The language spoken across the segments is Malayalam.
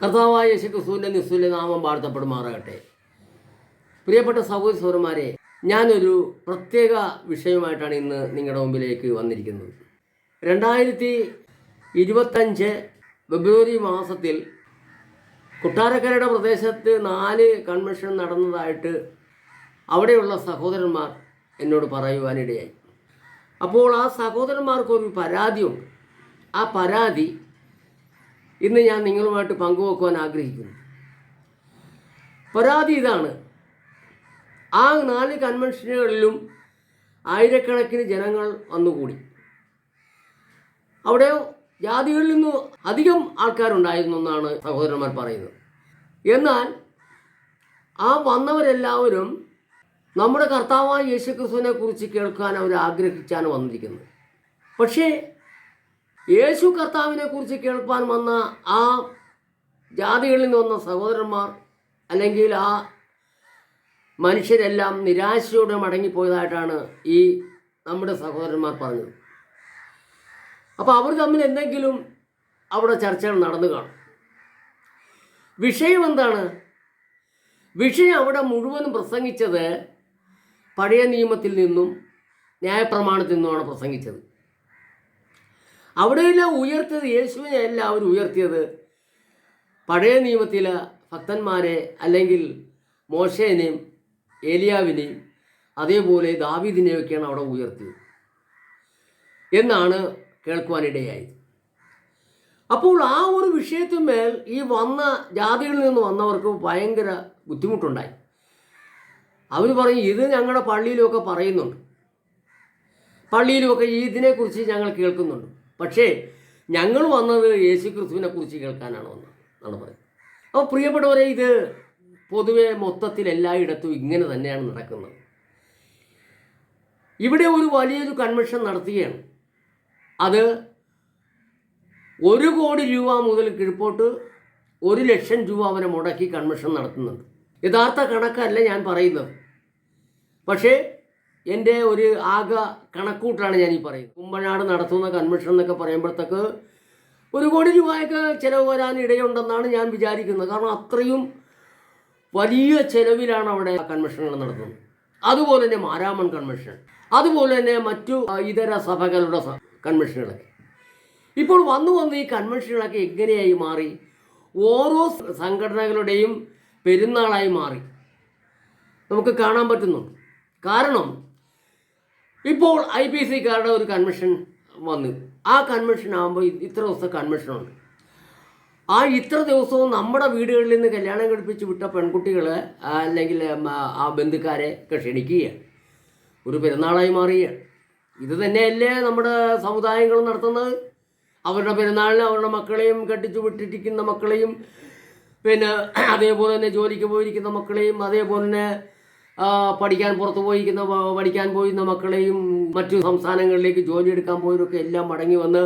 കർത്താവായ യേശുക്രിസ്തുവിന്റെ നിസ്തുല്യ നാമം വാഴ്ത്തപ്പെടുമാറാകട്ടെ. പ്രിയപ്പെട്ട സഹോദര സഹോദരന്മാരെ ഞാനൊരു പ്രത്യേക വിഷയമായിട്ടാണ് ഇന്ന് നിങ്ങളുടെ മുമ്പിലേക്ക് വന്നിരിക്കുന്നത്. രണ്ടായിരത്തി ഇരുപത്തഞ്ച് ഫെബ്രുവരി മാസത്തിൽ കൊട്ടാരക്കരയുടെ പ്രദേശത്ത് നാല് കൺവെൻഷൻ നടന്നതായിട്ട് അവിടെയുള്ള സഹോദരന്മാർ എന്നോട് പറയുവാനിടയായി. അപ്പോൾ ആ സഹോദരന്മാർക്കൊരു പരാതിയുണ്ട്. ആ പരാതി ഇന്ന് ഞാൻ നിങ്ങളുമായിട്ട് പങ്കുവെക്കുവാൻ ആഗ്രഹിക്കുന്നു. പരാതി ഇതാണ്. ആ നാല് കൺവെൻഷനുകളിലും ആയിരക്കണക്കിന് ജനങ്ങൾ വന്നുകൂടി. അവിടെ ജാതികളിൽ നിന്ന് അധികം ആൾക്കാരുണ്ടായിരുന്നു എന്നാണ് സഹോദരന്മാർ പറയുന്നത്. എന്നാൽ ആ വന്നവരെല്ലാവരും നമ്മുടെ കർത്താവായ യേശുക്രിസ്തുവിനെ കുറിച്ച് കേൾക്കാൻ അവർ ആഗ്രഹിച്ചാണ് വന്നിരിക്കുന്നത്. പക്ഷേ യേശു കർത്താവിനെ കുറിച്ച് കേൾപ്പാൻ വന്ന ആ ജാതികളിൽ നിന്ന് വന്ന സഹോദരന്മാർ അല്ലെങ്കിൽ ആ മനുഷ്യരെല്ലാം നിരാശയോടെ മടങ്ങിപ്പോയതായിട്ടാണ് ഈ നമ്മുടെ സഹോദരന്മാർ പറഞ്ഞത്. അപ്പോൾ അവർ തമ്മിൽ എന്തെങ്കിലും അവിടെ ചർച്ചകൾ നടന്നു കാണും. വിഷയം എന്താണ്? വിഷയം അവിടെ മുഴുവനും പ്രസംഗിച്ചത് പഴയ നിയമത്തിൽ നിന്നും ന്യായപ്രമാണത്തിൽ നിന്നുമാണ് പ്രസംഗിച്ചത്. അവിടെയെല്ലാം ഉയർത്തിയത് യേശുവിനെ അല്ല അവർ ഉയർത്തിയത്. പഴയ നിയമത്തിൽ ഭക്തന്മാരെ അല്ലെങ്കിൽ മോശേനെയും ഏലിയാവിനെയും അതേപോലെ ദാവീദിനെയൊക്കെയാണ് അവിടെ ഉയർത്തിയത്. എന്നാണ് കേൾക്കുവാനിടയായത്. അപ്പോൾ ആ ഒരു വിഷയത്തിന്മേൽ ഈ വന്ന ജാതികളിൽ നിന്ന് വന്നവർക്ക് ഭയങ്കര ബുദ്ധിമുട്ടുണ്ടായി. അവർ പറയും ഇത് ഞങ്ങളുടെ പള്ളിയിലുമൊക്കെ പറയുന്നുണ്ട്. പള്ളിയിലുമൊക്കെ ഇതിനെക്കുറിച്ച് ഞങ്ങൾ കേൾക്കുന്നുണ്ട്. പക്ഷേ ഞങ്ങൾ വന്നത് യേശു ക്രിസ്തുവിനെ കുറിച്ച് കേൾക്കാനാണ് വന്നത് എന്നാണ് പറയുന്നത്. അപ്പോൾ പ്രിയപ്പെട്ടവരെ ഇത് പൊതുവെ മൊത്തത്തിൽ എല്ലായിടത്തും ഇങ്ങനെ തന്നെയാണ് നടക്കുന്നത്. ഇവിടെ ഒരു വലിയൊരു കൺവെൻഷൻ നടത്തുകയാണ്. അത് ഒരു കോടി രൂപ മുതൽ കിഴിപ്പോട്ട് ഒരു ലക്ഷം രൂപ വരെ മുടക്കി കൺവെൻഷൻ നടത്തുന്നുണ്ട്. യഥാർത്ഥ കണക്കല്ല ഞാൻ പറയുന്നത്. പക്ഷേ എന്റെ ഒരു ആകെ കണക്കൂട്ടാണ് ഞാൻ ഈ പറയുന്നത്. കുമ്പനാട് നടത്തുന്ന കൺവെൻഷൻ എന്നൊക്കെ പറയുമ്പോഴത്തേക്ക് ഒരു കോടി രൂപയൊക്കെ ചിലവ് വരാൻ ഇടയുണ്ടെന്നാണ് ഞാൻ വിചാരിക്കുന്നത്. കാരണം അത്രയും വലിയ ചെലവിലാണ് അവിടെ കൺവെൻഷനുകൾ നടത്തുന്നത്. അതുപോലെ തന്നെ മാരാമൺ കൺവെൻഷൻ അതുപോലെ തന്നെ മറ്റു ഇതര സഭകളുടെ കൺവെൻഷനുകളൊക്കെ. ഇപ്പോൾ വന്നു വന്ന് ഈ കൺവെൻഷനുകളൊക്കെ എങ്ങനെയായി മാറി? ഓരോ സംഘടനകളുടെയും പെരുന്നാളായി മാറി. നമുക്ക് കാണാൻ പറ്റുന്നുണ്ട്. കാരണം ഇപ്പോൾ ഐ പി സിക്കാരുടെ ഒരു കൺവെൻഷൻ വന്നു. ആ കൺവെൻഷൻ ആകുമ്പോൾ ഇത്ര ദിവസത്തെ കൺവെൻഷനുണ്ട് ആ ഇത്ര ദിവസവും നമ്മുടെ വീടുകളിൽ നിന്ന് കല്യാണം കഴിപ്പിച്ച് വിട്ട പെൺകുട്ടികളെ അല്ലെങ്കിൽ ആ, ബന്ധുക്കാരെ ക്ഷണിക്കുകയാണ് ഒരു പെരുന്നാളായി മാറുകയാണ് ഇത് തന്നെയല്ലേ നമ്മുടെ സമുദായങ്ങൾ നടത്തുന്നത്. അവരുടെ പെരുന്നാളിന് അവരുടെ മക്കളെയും കെട്ടിച്ചു വിട്ടിരിക്കുന്ന മക്കളെയും പിന്നെ അതേപോലെ തന്നെ ജോലിക്ക് പോയിരിക്കുന്ന മക്കളെയും അതേപോലെ തന്നെ പഠിക്കാൻ പുറത്തു പോയിരിക്കുന്ന പഠിക്കാൻ പോയിരുന്ന മക്കളെയും മറ്റു സംസ്ഥാനങ്ങളിലേക്ക് ജോലി എടുക്കാൻ പോയവരൊക്കെ എല്ലാം മടങ്ങി വന്ന്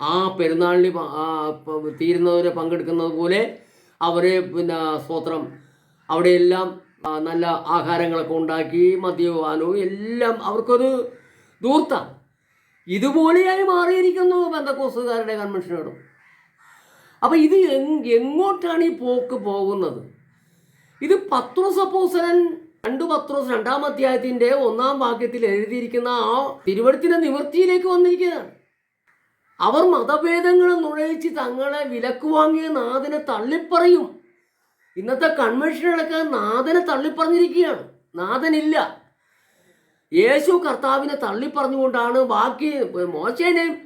ആ പെരുന്നാളിൽ തീരുന്നവരെ പങ്കെടുക്കുന്നത് പോലെ അവരെ പിന്നെ സ്തോത്രം. അവിടെയെല്ലാം നല്ല ആഹാരങ്ങളൊക്കെ ഉണ്ടാക്കി മദ്യപാനവും എല്ലാം അവർക്കൊരു ദൂർത്ത ഇതുപോലെയായി മാറിയിരിക്കുന്നു ബന്ധക്കോസുകാരുടെ കൺവെൻഷനോടും അപ്പം ഇത് എങ് എങ്ങോട്ടാണ് ഈ പോക്ക് പോകുന്നത്? ഇത് പത്രോസപ്പോസരൻ രണ്ട് പത്രോസ് രണ്ടാം അധ്യായത്തിന്റെ ഒന്നാം വാക്യത്തിൽ എഴുതിയിരിക്കുന്ന ആ തിരുവഴുത്തിന്റെ നിവൃത്തിയിലേക്ക് വന്നിരിക്കുകയാണ്. അവർ മതഭേദങ്ങൾ നുഴയിച്ച് തങ്ങളെ വിലക്ക് വാങ്ങിയ നാഥനെ തള്ളിപ്പറയും. ഇന്നത്തെ കൺവെൻഷനുകളൊക്കെ നാഥനെ തള്ളിപ്പറഞ്ഞിരിക്കുകയാണ്. നാഥനില്ല. യേശു കർത്താവിനെ തള്ളിപ്പറഞ്ഞുകൊണ്ടാണ് ബാക്കി മോശേനെയും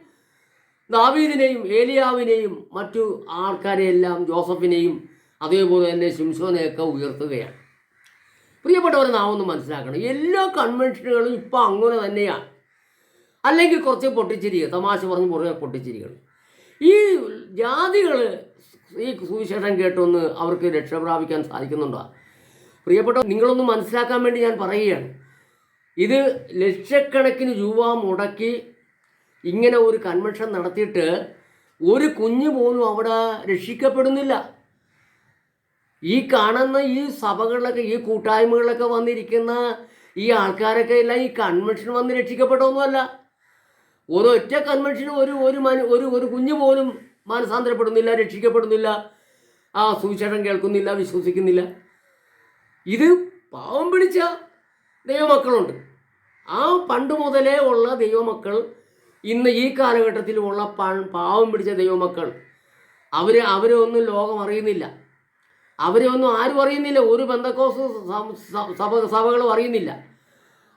ദാവീദിനെയും ഏലിയാവിനെയും മറ്റു ആൾക്കാരെയെല്ലാം ജോസഫിനെയും അതേപോലെ തന്നെ ശിംസോനെയൊക്കെ ഉയർത്തുകയാണ്. പ്രിയപ്പെട്ടവരെ നാം ഒന്ന് മനസ്സിലാക്കണം. എല്ലാ കൺവെൻഷനുകളും ഇപ്പം അങ്ങനെ തന്നെയാണ്. അല്ലെങ്കിൽ കുറച്ച് പൊട്ടിച്ചിരിക്കുക തമാശ പറഞ്ഞ് കുറേ പൊട്ടിച്ചിരികൾ ഈ ജാതികൾ ഈ സുവിശേഷം കേട്ടൊന്ന് അവർക്ക് രക്ഷ പ്രാപിക്കാൻ സാധിക്കുന്നുണ്ടോ? പ്രിയപ്പെട്ട നിങ്ങളൊന്ന് മനസ്സിലാക്കാൻ വേണ്ടി ഞാൻ പറയുകയാണ്. ഇത് ലക്ഷക്കണക്കിന് രൂപ മുടക്കി ഇങ്ങനെ ഒരു കൺവെൻഷൻ നടത്തിയിട്ട് ഒരു കുഞ്ഞ് പോലും അവിടെ രക്ഷിക്കപ്പെടുന്നില്ല. ഈ കാണുന്ന ഈ സഭകളിലൊക്കെ ഈ കൂട്ടായ്മകളിലൊക്കെ വന്നിരിക്കുന്ന ഈ ആൾക്കാരൊക്കെ എല്ലാം ഈ കൺവെൻഷൻ വന്ന് രക്ഷിക്കപ്പെട്ടൊന്നുമല്ല. ഒരൊറ്റ കൺവെൻഷന് ഒരു ഒരു മനു ഒരു ഒരു കുഞ്ഞു പോലും മാനസാന്തരപ്പെടുന്നില്ല രക്ഷിക്കപ്പെടുന്നില്ല. ആ സുവിശേഷം കേൾക്കുന്നില്ല വിശ്വസിക്കുന്നില്ല. ഇത് പാവം പിടിച്ച ദൈവമക്കളുണ്ട്. ആ പണ്ട് മുതലേ ഉള്ള ദൈവമക്കൾ ഇന്ന് ഈ കാലഘട്ടത്തിലുള്ള പാവം പിടിച്ച ദൈവമക്കൾ അവർ അവരൊന്നും ലോകം അറിയുന്നില്ല. അവരെ ഒന്നും ആരും അറിയുന്നില്ല ഒരു ബന്ധക്കോസ് സഭ സഭകളും അറിയുന്നില്ല.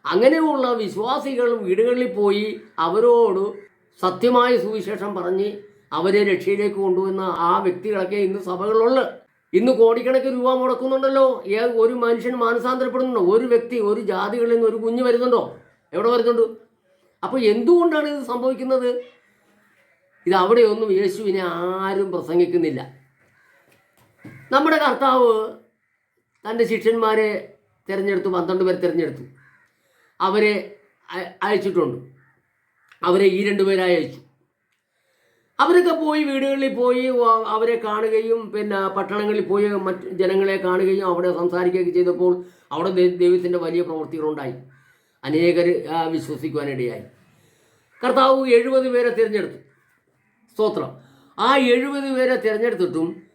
അങ്ങനെയുള്ള വിശ്വാസികൾ വീടുകളിൽ പോയി അവരോട് സത്യമായ സുവിശേഷം പറഞ്ഞ് അവരെ രക്ഷയിലേക്ക് കൊണ്ടുവന്ന ആ വ്യക്തികളൊക്കെ ഇന്ന് സഭകളുള്ളത് ഇന്ന് കോടിക്കണക്കിന് രൂപ മുടക്കുന്നുണ്ടല്ലോ. ഏ ഒരു മനുഷ്യൻ മാനസാന്തരപ്പെടുന്നുണ്ടോ? ഒരു വ്യക്തി ഒരു ജാതികളിൽ നിന്ന് ഒരു കുഞ്ഞ് വരുന്നുണ്ടോ? എവിടെ വരുന്നുണ്ട്? അപ്പോൾ എന്തുകൊണ്ടാണ് ഇത് സംഭവിക്കുന്നത്? ഇത് അവിടെയൊന്നും യേശുവിനെ ആരും പ്രസംഗിക്കുന്നില്ല. നമ്മുടെ കർത്താവ് തന്റെ ശിഷ്യന്മാരെ തിരഞ്ഞെടുത്തു പന്ത്രണ്ട് പേരെ തിരഞ്ഞെടുത്തു. അവരെ അയ- അയച്ചിട്ടുണ്ട്. അവരെ ഈ രണ്ടുപേരായി അയച്ചു. അവരൊക്കെ പോയി വീടുകളിൽ പോയി അവരെ കാണുകയും പിന്നെ പട്ടണങ്ങളിൽ പോയി മറ്റ് ജനങ്ങളെ കാണുകയും അവിടെ സംസാരിക്കുകയൊക്കെ ചെയ്തപ്പോൾ അവിടെ ദൈവത്തിന്റെ വലിയ പ്രവൃത്തികളുണ്ടായി. അനേകർ വിശ്വസിക്കുവാനിടയായി. കർത്താവ് എഴുപത് പേരെ തിരഞ്ഞെടുത്തു. സ്തോത്രം. ആ എഴുപത് പേരെ തിരഞ്ഞെടുത്തിട്ടും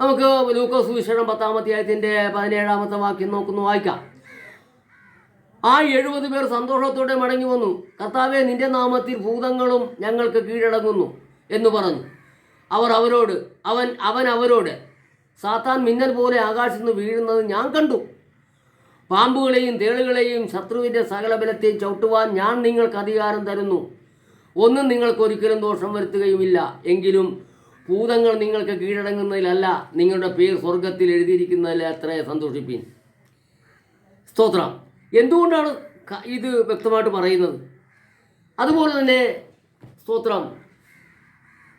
നമുക്ക് ലൂക്കോസ് സുവിശേഷം പത്താമത്തെ ആയത്തിന്റെ പതിനേഴാമത്തെ വാക്യം നോക്കുന്നു വായിക്കാം. ആ എഴുപത് പേർ സന്തോഷത്തോടെ മടങ്ങി വന്നു. കർത്താവെ നിന്റെ നാമത്തിൽ ഭൂതങ്ങളും ഞങ്ങൾക്ക് കീഴടങ്ങുന്നു എന്ന് പറഞ്ഞു. അവർ അവരോട് അവൻ അവൻ അവരോട് സാത്താൻ മിന്നൽ പോലെ ആകാശത്ത് നിന്ന് വീഴുന്നത് ഞാൻ കണ്ടു. പാമ്പുകളെയും തേളുകളെയും ശത്രുവിന്റെ സകല ബലത്തെയും ചവിട്ടുവാൻ ഞാൻ നിങ്ങൾക്ക് അധികാരം തരുന്നു. ഒന്നും നിങ്ങൾക്ക് ഒരിക്കലും ദോഷം വരുത്തുകയുമില്ല. എങ്കിലും ഭൂതങ്ങൾ നിങ്ങൾക്ക് കീഴടങ്ങുന്നതിലല്ല നിങ്ങളുടെ പേർ സ്വർഗത്തിൽ എഴുതിയിരിക്കുന്നതിൽ അത്ര സന്തോഷിപ്പീൻ. സ്തോത്രം. എന്തുകൊണ്ടാണ് ഇത് വ്യക്തമായിട്ട് പറയുന്നത്? അതുപോലെ തന്നെ സ്തോത്രം.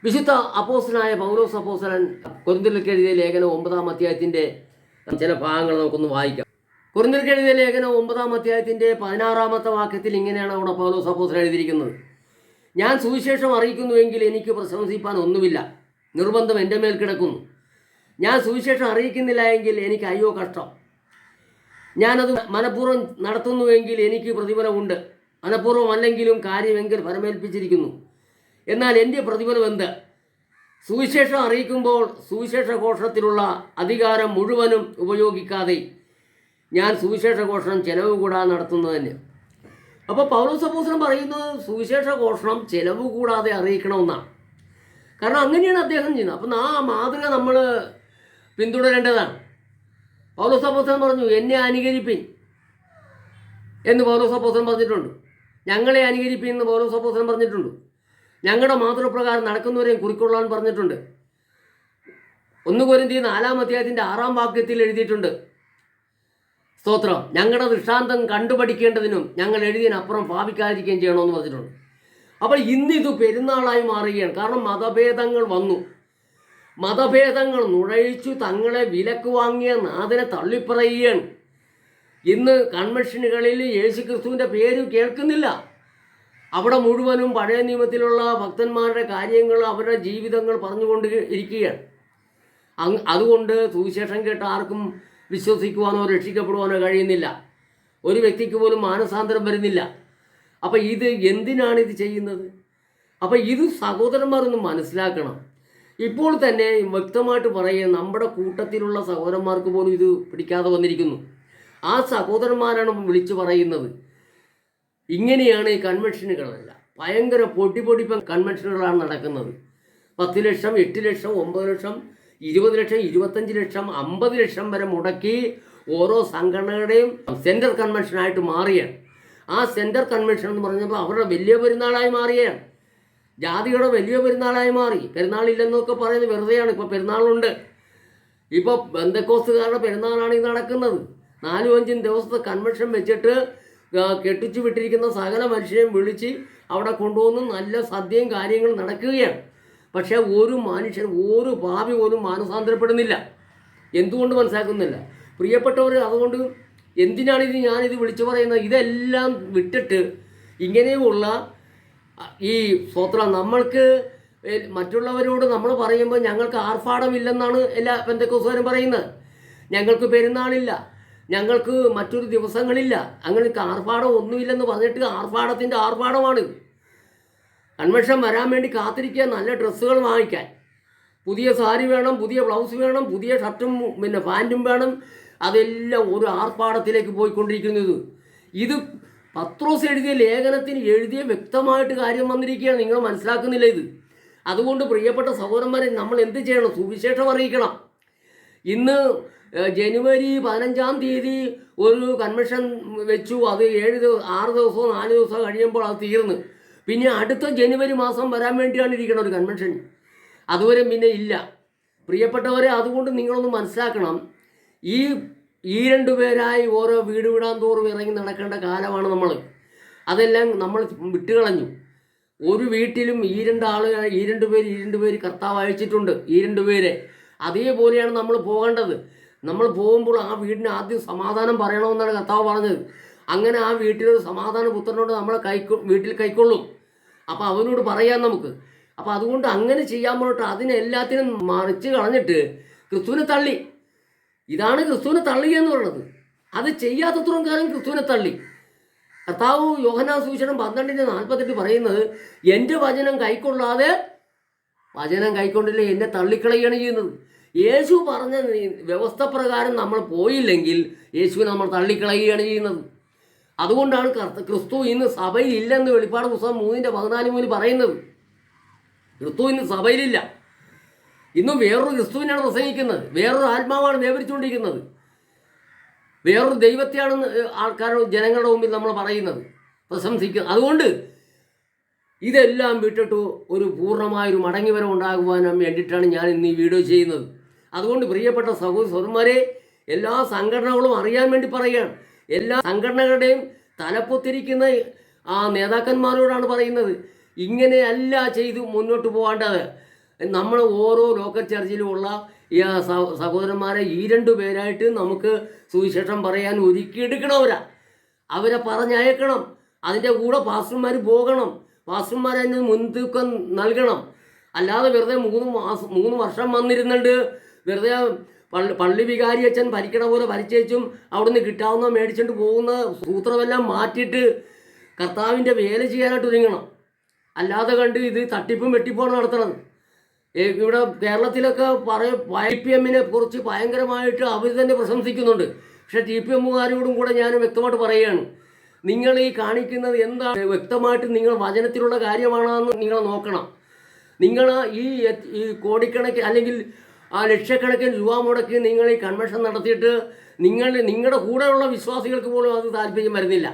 വിശുദ്ധ അപ്പോസനായ പൗലോസ് അപ്പോസനൻ കൊരിന്തിലേക്ക് എഴുതിയ ലേഖനം ഒമ്പതാം അധ്യായത്തിന്റെ ചില ഭാഗങ്ങൾ നമുക്കൊന്ന് വായിക്കാം. കൊരിന്തിലേക്ക് എഴുതിയ ലേഖനം ഒമ്പതാം അധ്യായത്തിന്റെ പതിനാറാമത്തെ വാക്യത്തിൽ ഇങ്ങനെയാണ് അവിടെ പൗലോസ് അപ്പോസൻ എഴുതിയിരിക്കുന്നത്. ഞാൻ സുവിശേഷം അറിയിക്കുന്നുവെങ്കിൽ എനിക്ക് പ്രശംസിപ്പാൻ ഒന്നുമില്ല. നിർബന്ധം എന്റെ മേൽ കിടക്കുന്നു. ഞാൻ സുവിശേഷം അറിയിക്കുന്നില്ല എങ്കിൽ എനിക്ക് അയ്യോ കഷ്ടം. ഞാനത് മനഃപൂർവം നടത്തുന്നുവെങ്കിൽ എനിക്ക് പ്രതിഫലമുണ്ട്. മനഃപൂർവം അല്ലെങ്കിലും കാര്യമെങ്കിൽ ഫലമേൽപ്പിച്ചിരിക്കുന്നു. എന്നാൽ എന്റെ പ്രതിഫലം എന്ത്? സുവിശേഷം അറിയിക്കുമ്പോൾ സുവിശേഷഘോഷത്തിലുള്ള അധികാരം മുഴുവനും ഉപയോഗിക്കാതെ ഞാൻ സുവിശേഷഘോഷണം ചെലവ് കൂടാതെ നടത്തുന്നതന്നെ അപ്പോൾ പൗലോസ് പറയുന്നത് സുവിശേഷഘോഷണം ചെലവ് കൂടാതെ അറിയിക്കണമെന്നാണ്. കാരണം അങ്ങനെയാണ് അദ്ദേഹം ചെയ്യുന്നത്. അപ്പം ആ മാതൃക നമ്മൾ പിന്തുടരേണ്ടതാണ്. പൗലോസ് അപ്പോസ്തലൻ പറഞ്ഞു എന്നെ അനുകരിപ്പിൻ. എന്ന് പൗലോസ് അപ്പോസ്തലൻ പറഞ്ഞിട്ടുണ്ട്. ഞങ്ങളെ അനുകരിപ്പിൻ എന്ന് പൗലോസ് അപ്പോസ്തലൻ പറഞ്ഞിട്ടുണ്ട്. ഞങ്ങളുടെ മാതൃപ്രകാരം നടക്കുന്നവരെയും കുറിക്കൊള്ളാൻ പറഞ്ഞിട്ടുണ്ട്. ഒന്ന് കൊരിന്തി നാലാം അധ്യായത്തിന്റെ ആറാം വാക്യത്തിൽ എഴുതിയിട്ടുണ്ട്. സ്തോത്രം. ഞങ്ങളുടെ ദൃഷ്ടാന്തം കണ്ടുപഠിക്കേണ്ടതിനും ഞങ്ങൾ എഴുതിയതിനപ്പുറം ഭാവിക്കാതിരിക്കുകയും ചെയ്യണമെന്ന് പറഞ്ഞിട്ടുണ്ട്. അപ്പോൾ ഇന്നിത് പെരുന്നാളായി മാറുകയാണ്. കാരണം മതഭേദങ്ങൾ വന്നു. മതഭേദങ്ങൾ നുഴയിച്ചു തങ്ങളെ വിലക്ക് വാങ്ങിയ നാഥനെ തള്ളിപ്പറയുകയാണ്. ഇന്ന് കൺവെൻഷനുകളിൽ യേശു ക്രിസ്തുവിന്റെ പേര് കേൾക്കുന്നില്ല. അവിടെ മുഴുവനും പഴയ നിയമത്തിലുള്ള ഭക്തന്മാരുടെ കാര്യങ്ങൾ അവരുടെ ജീവിതങ്ങൾ പറഞ്ഞുകൊണ്ട് ഇരിക്കുകയാണ്. അതുകൊണ്ട് സുവിശേഷം കേട്ട ആർക്കും വിശ്വസിക്കുവാനോ രക്ഷിക്കപ്പെടുവാനോ കഴിയുന്നില്ല. ഒരു വ്യക്തിക്ക് പോലും മാനസാന്തരം വരുന്നില്ല. അപ്പം ഇത് എന്തിനാണ് ഇത് ചെയ്യുന്നത്? അപ്പോൾ ഇത് സഹോദരന്മാരൊന്ന് മനസ്സിലാക്കണം. ഇപ്പോൾ തന്നെ വ്യക്തമായിട്ട് പറയുക നമ്മുടെ കൂട്ടത്തിലുള്ള സഹോദരന്മാർക്ക് പോലും ഇത് പിടിക്കാതെ വന്നിരിക്കുന്നു. ആ സഹോദരന്മാരാണ് വിളിച്ചു പറയുന്നത്. ഇങ്ങനെയാണ് ഈ കൺവെൻഷനുകളല്ല. ഭയങ്കര പൊടി പൊടിപ്പം കൺവെൻഷനുകളാണ് നടക്കുന്നത്. പത്ത് ലക്ഷം എട്ട് ലക്ഷം ഒമ്പത് ലക്ഷം ഇരുപത് ലക്ഷം ഇരുപത്തഞ്ച് ലക്ഷം അമ്പത് ലക്ഷം വരെ മുടക്കി ഓരോ സംഘടനയുടെയും സെൻട്രൽ കൺവെൻഷനായിട്ട് മാറുകയാണ് ആ സെന്റർ കൺവെൻഷൻ എന്ന് പറഞ്ഞപ്പോൾ അവരുടെ വലിയ പെരുന്നാളായി മാറിയാണ്. ജാതിയുടെ വലിയ പെരുന്നാളായി മാറി. പെരുന്നാളില്ലെന്നൊക്കെ പറയുന്നത് വെറുതെയാണ്. ഇപ്പോൾ പെരുന്നാളുണ്ട്. ഇപ്പോൾ ബന്ധക്കോസ്തുകാരുടെ പെരുന്നാളാണ് ഈ നടക്കുന്നത്. നാലും അഞ്ചും ദിവസത്തെ കൺവെൻഷൻ വെച്ചിട്ട് കെട്ടിച്ചു വിട്ടിരിക്കുന്ന സകല മനുഷ്യരെയും വിളിച്ച് അവിടെ കൊണ്ടുവന്ന് നല്ല സദ്യയും കാര്യങ്ങളും നടക്കുകയാണ്. പക്ഷേ ഒരു മനുഷ്യൻ ഒരു ഭാവി പോലും മാനസാന്തരപ്പെടുന്നില്ല. എന്തുകൊണ്ട് മനസ്സിലാക്കുന്നില്ല? പ്രിയപ്പെട്ടവർ അതുകൊണ്ട് എന്തിനാണ് ഇത് ഞാനിത് വിളിച്ചു പറയുന്നത്? ഇതെല്ലാം വിട്ടിട്ട് ഇങ്ങനെയുള്ള ഈ സ്വത്ര നമ്മൾക്ക് മറ്റുള്ളവരോട് നമ്മൾ പറയുമ്പോൾ ഞങ്ങൾക്ക് ആർഭാടമില്ലെന്നാണ് എല്ലാ പെന്തക്കോസുകാരും പറയുന്നത്. ഞങ്ങൾക്ക് പെരുന്നാളില്ല. ഞങ്ങൾക്ക് മറ്റൊരു ദിവസങ്ങളില്ല. അങ്ങനെ ആർഭാടം ഒന്നുമില്ലെന്ന് പറഞ്ഞിട്ട് ആർഭാടത്തിന്റെ ആർഭാടമാണ്. കൺവെൻഷൻ വരാൻ വേണ്ടി കാത്തിരിക്കുക നല്ല ഡ്രസ്സുകൾ വാങ്ങിക്കാൻ. പുതിയ സാരി വേണം പുതിയ ബ്ലൗസ് വേണം പുതിയ ഷർട്ടും പിന്നെ പാന്റും വേണം. അതെല്ലാം ഒരു ആർപ്പാടത്തിലേക്ക് പോയിക്കൊണ്ടിരിക്കുന്നത്. ഇത് പത്രോസ് എഴുതിയ ലേഖനത്തിന് എഴുതിയ വ്യക്തമായിട്ട് കാര്യം വന്നിരിക്കുകയാണ്. നിങ്ങൾ മനസ്സിലാക്കുന്നില്ല ഇത്. അതുകൊണ്ട് പ്രിയപ്പെട്ട സഹോദരന്മാരെ നമ്മൾ എന്ത് ചെയ്യണം? സുവിശേഷം അറിയിക്കണം. ഇന്ന് ജനുവരി പതിനഞ്ചാം തീയതി ഒരു കൺവെൻഷൻ വെച്ചു. അത് ഏഴ് ദിവസം ആറ് ദിവസമോ നാല് ദിവസമോ കഴിയുമ്പോൾ അത് തീർന്ന്. പിന്നെ അടുത്ത ജനുവരി മാസം വരാൻ വേണ്ടിയാണ് ഇരിക്കുന്നത് ഒരു കൺവെൻഷൻ. അതുവരെ പിന്നെ ഇല്ല. പ്രിയപ്പെട്ടവരെ അതുകൊണ്ട് നിങ്ങളൊന്ന് മനസ്സിലാക്കണം. ഈ ഈ രണ്ടു പേരായി ഓരോ വീട് വിടാൻ തോറും ഇറങ്ങി നടക്കേണ്ട കാലമാണ് നമ്മൾ അതെല്ലാം നമ്മൾ വിട്ടുകളഞ്ഞു ഒരു വീട്ടിലും ഈ രണ്ട് ആളുകൾ ഈ രണ്ട് പേര് ഈ രണ്ട് പേര് കർത്താവ് അയച്ചിട്ടുണ്ട് ഈ രണ്ട് പേരെ. അതേപോലെയാണ് നമ്മൾ പോകേണ്ടത്. നമ്മൾ പോകുമ്പോൾ ആ വീടിന് ആദ്യം സമാധാനം പറയണമെന്നാണ് കർത്താവ് പറഞ്ഞത്. അങ്ങനെ ആ വീട്ടിലൊരു സമാധാന പുത്രനോട് നമ്മളെ കൈക്കൊ വീട്ടിൽ കൈക്കൊള്ളും. അപ്പോൾ അവനോട് പറയാം നമുക്ക്. അപ്പോൾ അതുകൊണ്ട് അങ്ങനെ ചെയ്യാൻ പോയിട്ട് അതിനെല്ലാത്തിനും മറിച്ച് കളഞ്ഞിട്ട് ക്രിസ്തുവിനെ തള്ളി. ഇതാണ് ക്രിസ്തുവിനെ തള്ളിയെന്ന് പറയുന്നത്. അത് ചെയ്യാത്തത്രയും കാലം ക്രിസ്തുവിനെ തള്ളി. കർത്താവ് യോഹനാ സൂചനം പന്ത്രണ്ടിന്റെ നാൽപ്പത്തെട്ട് പറയുന്നത് എന്റെ വചനം കൈക്കൊള്ളാതെ വചനം കൈക്കൊണ്ടില്ല എന്നെ തള്ളിക്കളയുകയാണ് ചെയ്യുന്നത്. യേശു പറഞ്ഞ വ്യവസ്ഥ പ്രകാരം നമ്മൾ പോയില്ലെങ്കിൽ യേശുവിനെ നമ്മൾ തള്ളിക്കളയുകയാണ് ചെയ്യുന്നത്. അതുകൊണ്ടാണ് ക്രിസ്തു ഇന്ന് സഭയിൽ ഇല്ലെന്ന് വെളിപ്പാട് പുസ്തകം മൂന്നിന്റെ പതിനാല് മൂന്ന് പറയുന്നത്. ക്രിസ്തു ഇന്ന് സഭയിലില്ല. ഇന്നും വേറൊരു ക്രിസ്തുവിനാണ് പ്രസംഗിക്കുന്നത്. വേറൊരു ആത്മാവാണ് വേവരിച്ചുകൊണ്ടിരിക്കുന്നത് വേറൊരു ദൈവത്തെയാണ് ആൾക്കാരുടെ ജനങ്ങളുടെ മുമ്പിൽ നമ്മൾ പറയുന്നത് പ്രശംസിക്കുന്നത് അതുകൊണ്ട് ഇതെല്ലാം വിട്ടിട്ട് ഒരു പൂർണമായൊരു മടങ്ങിവരം ഉണ്ടാകുവാൻ വേണ്ടിയിട്ടാണ് ഞാൻ ഇന്ന് ഈ വീഡിയോ ചെയ്യുന്നത്. അതുകൊണ്ട് പ്രിയപ്പെട്ട സഹോദര സഹോദരന്മാരെ എല്ലാ സംഘടനകളും അറിയാൻ വേണ്ടി പറയുകയാണ്. എല്ലാ സംഘടനകളുടെയും തലപ്പൊത്തിരിക്കുന്ന ആ നേതാക്കന്മാരോടാണ് പറയുന്നത്. ഇങ്ങനെയല്ല ചെയ്തു മുന്നോട്ട് പോകേണ്ടത്. നമ്മൾ ഓരോ ലോക്കൽ ചർച്ചിലുമുള്ള ഈ സഹോദരന്മാരെ ഈ രണ്ടു പേരായിട്ട് നമുക്ക് സുവിശേഷം പറയാൻ ഒരുക്കിയെടുക്കണവരാ അവരെ പറഞ്ഞയക്കണം. അതിന്റെ കൂടെ പാസ്റ്റർമാർ പോകണം. പാസ്റ്റർമാർ അതിന് മുൻതൂക്കം നൽകണം. അല്ലാതെ വെറുതെ മൂന്ന് മാസം മൂന്ന് വർഷം വന്നിരുന്നുണ്ട്. വെറുതെ പള്ളി പള്ളി വികാരി അച്ഛൻ ഭരിക്കണ പോലെ ഭരിച്ചേച്ചും അവിടുന്ന് കിട്ടാവുന്ന മേടിച്ചുകൊണ്ട് പോകുന്ന സൂത്രമെല്ലാം മാറ്റിയിട്ട് കർത്താവിന്റെ വേല ചെയ്യാനായിട്ട് ഒരുങ്ങണം. അല്ലാതെ കണ്ട് ഇത് തട്ടിപ്പും വെട്ടിപ്പാണ് നടത്തണത്. ഇവിടെ കേരളത്തിലൊക്കെ പറയ ഐ പി എമ്മിനെ കുറിച്ച് ഭയങ്കരമായിട്ട് അവർ തന്നെ പ്രശംസിക്കുന്നുണ്ട്. പക്ഷേ ടി പി എമ്മുകാരോടും കൂടെ ഞാൻ വ്യക്തമായിട്ട് പറയുകയാണ്. നിങ്ങൾ ഈ കാണിക്കുന്നത് എന്താണ്? വ്യക്തമായിട്ട് നിങ്ങൾ വചനത്തിലുള്ള കാര്യമാണെന്ന് നിങ്ങൾ നോക്കണം. നിങ്ങൾ ഈ ഈ കോടിക്കണക്കിന് അല്ലെങ്കിൽ ആ ലക്ഷക്കണക്കിന് രൂപ മുടക്കി നിങ്ങൾ ഈ കൺവെൻഷൻ നടത്തിയിട്ട് നിങ്ങൾ നിങ്ങളുടെ കൂടെയുള്ള വിശ്വാസികൾക്ക് പോലും അത് താല്പര്യം വരുന്നില്ല.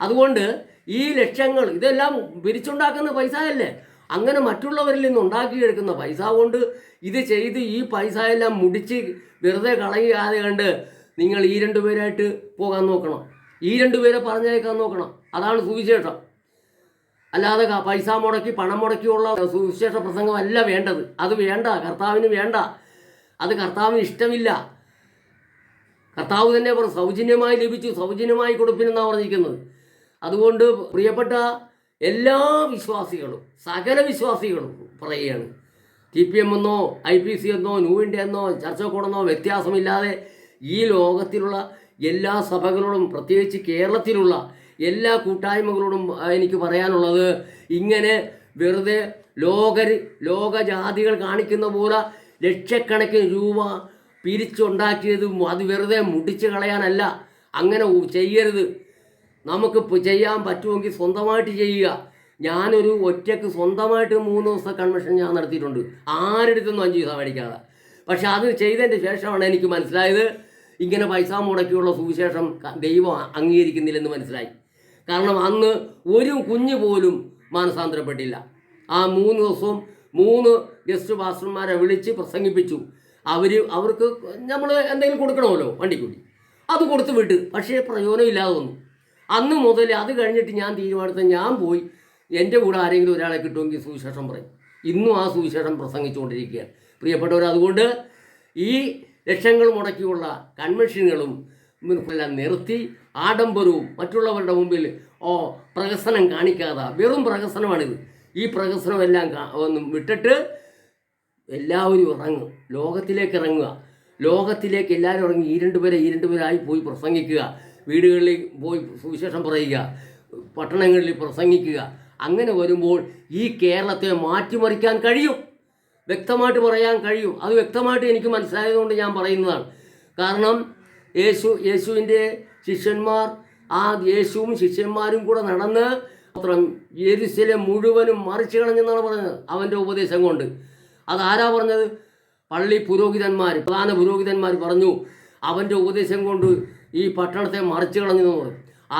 അതുകൊണ്ട് ഈ ലക്ഷ്യങ്ങൾ ഇതെല്ലാം പിരിച്ചുണ്ടാക്കുന്ന പൈസ അല്ലേ? അങ്ങനെ മറ്റുള്ളവരിൽ നിന്ന് ഉണ്ടാക്കിയെടുക്കുന്ന പൈസ കൊണ്ട് ഇത് ചെയ്ത് ഈ പൈസ എല്ലാം മുടിച്ച് വെറുതെ കളയാതെ കണ്ട് നിങ്ങൾ ഈ രണ്ടുപേരായിട്ട് പോകാൻ നോക്കണം. ഈ രണ്ടുപേരെ പറഞ്ഞേക്കാൻ നോക്കണം. അതാണ് സുവിശേഷം. അല്ലാതെ പൈസ മുടക്കി പണം മുടക്കിയുള്ള സുവിശേഷ പ്രസംഗമല്ല വേണ്ടത്. അത് വേണ്ട കർത്താവിന് വേണ്ട. അത് കർത്താവിന് ഇഷ്ടമില്ല. കർത്താവ് തന്നെ സൗജന്യമായി ലഭിച്ചു സൗജന്യമായി കൊടുപ്പിനെന്നാണ് പറഞ്ഞിരിക്കുന്നത്. അതുകൊണ്ട് പ്രിയപ്പെട്ട എല്ലാ വിശ്വാസികളും സകല വിശ്വാസികളും പറയുകയാണ്. ടി പി എം എന്നോ ഐ പി സി എന്നോ ന്യൂ ഇന്ത്യ എന്നോ ചർച്ചക്കോടെന്നോ വ്യത്യാസമില്ലാതെ ഈ ലോകത്തിലുള്ള എല്ലാ സഭകളോടും പ്രത്യേകിച്ച് കേരളത്തിലുള്ള എല്ലാ കൂട്ടായ്മകളോടും എനിക്ക് പറയാനുള്ളത് ഇങ്ങനെ വെറുതെ ലോക ലോകജാതികൾ കാണിക്കുന്ന പോലെ ലക്ഷക്കണക്കിന് രൂപ പിരിച്ചുണ്ടാക്കിയതും അത് വെറുതെ മുടിച്ചു കളയാനല്ല അങ്ങനെ ചെയ്യരുത്. നമുക്ക് ചെയ്യാൻ പറ്റുമെങ്കിൽ സ്വന്തമായിട്ട് ചെയ്യുക. ഞാനൊരു ഒറ്റയ്ക്ക് സ്വന്തമായിട്ട് മൂന്ന് ദിവസത്തെ കൺവെൻഷൻ ഞാൻ നടത്തിയിട്ടുണ്ട്. ആരെടുത്തൊന്നും അഞ്ച് ദിവസം മേടിക്കാതെ. പക്ഷെ അത് ചെയ്തതിന്റെ ശേഷമാണ് എനിക്ക് മനസ്സിലായത് ഇങ്ങനെ പൈസ മുടക്കിയുള്ള സുവിശേഷം ദൈവം അംഗീകരിക്കുന്നില്ലെന്ന് മനസ്സിലായി. കാരണം അന്ന് ഒരു കുഞ്ഞു പോലും മാനസാന്തരപ്പെട്ടില്ല. ആ മൂന്ന് ദിവസവും മൂന്ന് ഗസ്റ്റ് പാസ്റ്റർമാരെ വിളിച്ച് പ്രസംഗിപ്പിച്ചു. അവർ അവർക്ക് നമ്മൾ എന്തെങ്കിലും കൊടുക്കണമല്ലോ വണ്ടിക്കൂലി. അത് കൊടുത്ത് വിട്ട്. പക്ഷേ പ്രയോജനം ഇല്ലാതെ വന്നു. അന്ന് മുതൽ അത് കഴിഞ്ഞിട്ട് ഞാൻ തീരുമാനത്തെ ഞാൻ പോയി എന്റെ കൂടെ ആരെങ്കിലും ഒരാളെ കിട്ടുമെങ്കിൽ സുവിശേഷം പറയും. ഇന്നും ആ സുവിശേഷം പ്രസംഗിച്ചുകൊണ്ടിരിക്കുകയാണ്. പ്രിയപ്പെട്ടവർ അതുകൊണ്ട് ഈ ലക്ഷങ്ങൾ മുടക്കിയുള്ള കൺവെൻഷനുകളും എല്ലാം നിർത്തി ആഡംബരവും മറ്റുള്ളവരുടെ മുമ്പിൽ ഓ പ്രഹസനം കാണിക്കാതെ. വെറും പ്രഹസനമാണിത്. ഈ പ്രഹസനമെല്ലാം ഒന്നും വിട്ടിട്ട് എല്ലാവരും ഇറങ്ങും. ലോകത്തിലേക്ക് ഇറങ്ങുക. ലോകത്തിലേക്ക് എല്ലാവരും ഇറങ്ങി ഈ രണ്ടുപേരെ ഈ രണ്ടുപേരായി പോയി പ്രസംഗിക്കുക. വീടുകളിൽ പോയി സുവിശേഷം പറയുക പട്ടണങ്ങളിൽ പ്രസംഗിക്കുക അങ്ങനെ വരുമ്പോൾ ഈ കേരളത്തെ മാറ്റിമറിക്കാൻ കഴിയും. വ്യക്തമായിട്ട് പറയാൻ കഴിയും. അത് വ്യക്തമായിട്ട് എനിക്ക് മനസ്സിലായതുകൊണ്ട് ഞാൻ പറയുന്നതാണ്. കാരണം യേശു യേശുവിന്റെ ശിഷ്യന്മാർ ആ യേശുവും ശിഷ്യന്മാരും കൂടെ നടന്ന് മാത്രം യെരുസലേം മുഴുവനും മറിച്ചു കളഞ്ഞെന്നാണ് പറഞ്ഞത് അവന്റെ ഉപദേശം കൊണ്ട്. അതാരാ പറഞ്ഞത്? പള്ളി പുരോഹിതന്മാർ പ്രധാന പുരോഹിതന്മാർ പറഞ്ഞു അവന്റെ ഉപദേശം കൊണ്ട് ഈ പട്ടണത്തെ മറിച്ചു കളഞ്ഞു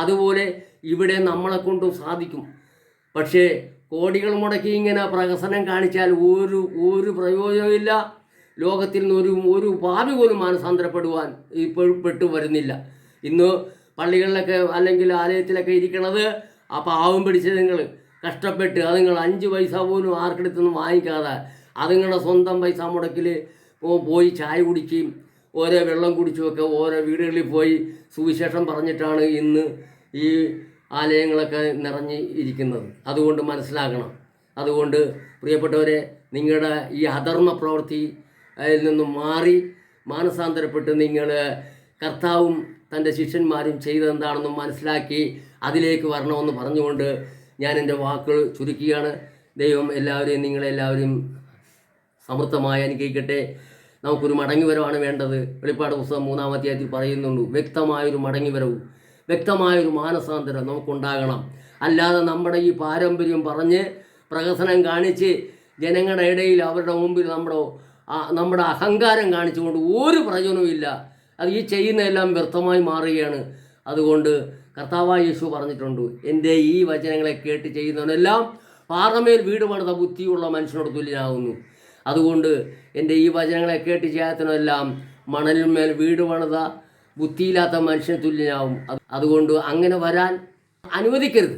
അതുപോലെ ഇവിടെ നമ്മളെ കൊണ്ടും സാധിക്കും. പക്ഷേ കോടികൾ മുടക്കി ഇങ്ങനെ പ്രഹസനം കാണിച്ചാൽ ഒരു ഒരു പ്രയോജനമില്ല ലോകത്തിൽ നിന്ന് ഒരു ഒരു ഭാവി പോലും മാനസാന്തരപ്പെടുവാൻ ഇപ്പോൾ പെട്ടു വരുന്നില്ല. ഇന്ന് പള്ളികളിലൊക്കെ അല്ലെങ്കിൽ ആലയത്തിലൊക്കെ ഇരിക്കണത് ആ പാവം പിടിച്ച നിങ്ങൾ കഷ്ടപ്പെട്ട് അത് നിങ്ങൾ അഞ്ച് പൈസ പോലും ആർക്കെടുത്തൊന്നും വാങ്ങിക്കാതെ അതുങ്ങളുടെ സ്വന്തം പൈസ മുടക്കിൽ പോയി ചായ കുടിക്കുകയും ഓരോ വെള്ളം കുടിച്ചുമൊക്കെ ഓരോ വീടുകളിൽ പോയി സുവിശേഷം പറഞ്ഞിട്ടാണ് ഇന്ന് ഈ ആലയങ്ങളൊക്കെ നിറഞ്ഞ് ഇരിക്കുന്നത്. അതുകൊണ്ട് മനസ്സിലാക്കണം അതുകൊണ്ട് പ്രിയപ്പെട്ടവരെ നിങ്ങളുടെ ഈ അധർമ്മ പ്രവൃത്തി അതിൽ നിന്നും മാറി മാനസാന്തരപ്പെട്ട് നിങ്ങൾ കർത്താവും തന്റെ ശിഷ്യന്മാരും ചെയ്തതെന്താണെന്ന് മനസ്സിലാക്കി അതിലേക്ക് വരണമെന്ന് പറഞ്ഞുകൊണ്ട് ഞാൻ എന്റെ വാക്കുകൾ ചുരുക്കുകയാണ്. ദൈവം എല്ലാവരെയും നിങ്ങളെല്ലാവരെയും സമൃദ്ധമായി അനുഗ്രഹിക്കട്ടെ. നമുക്കൊരു മടങ്ങിവരവാണ് വേണ്ടത്. വെളിപ്പാട് പുസ്തകം മൂന്നാം അധ്യായത്തിൽ പറയുന്നുണ്ട് വ്യക്തമായൊരു മടങ്ങിവരവും വ്യക്തമായൊരു മാനസാന്തരം നമുക്കുണ്ടാകണം. അല്ലാതെ നമ്മുടെ ഈ പാരമ്പര്യം പറഞ്ഞ് പ്രഹസനം കാണിച്ച് ജനങ്ങളുടെ ഇടയിൽ അവരുടെ മുമ്പിൽ നമ്മുടെ നമ്മുടെ അഹങ്കാരം കാണിച്ചുകൊണ്ട് ഒരു പ്രയോജനവുമില്ല അത് ഈ ചെയ്യുന്നതെല്ലാം വ്യർത്ഥമായി മാറുകയാണ്. അതുകൊണ്ട് കർത്താവായ യേശു പറഞ്ഞിട്ടുണ്ട് എന്റെ ഈ വചനങ്ങളെ കേട്ട് ചെയ്യുന്നവനെല്ലാം പാറമേൽ വീട് പണിത ബുദ്ധിയുള്ള മനുഷ്യനോട് തുല്യനാകുന്നു. അതുകൊണ്ട് എന്റെ ഈ വചനങ്ങളെ കേട്ട് ചെയ്യാത്തതിനെല്ലാം മണലിന്മേൽ വീട് പണിത ബുദ്ധിയില്ലാത്ത മനുഷ്യന് തുല്യനാവും. അതുകൊണ്ട് അങ്ങനെ വരാൻ അനുവദിക്കരുത്.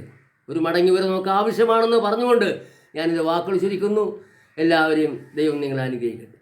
ഒരു മടങ്ങി വരെ നമുക്ക് ആവശ്യമാണെന്ന് പറഞ്ഞുകൊണ്ട് ഞാനിത് വാക്കുകൾ ചുരുക്കുന്നു. എല്ലാവരെയും ദൈവം നിങ്ങളെ അനുഗ്രഹിക്കട്ടെ.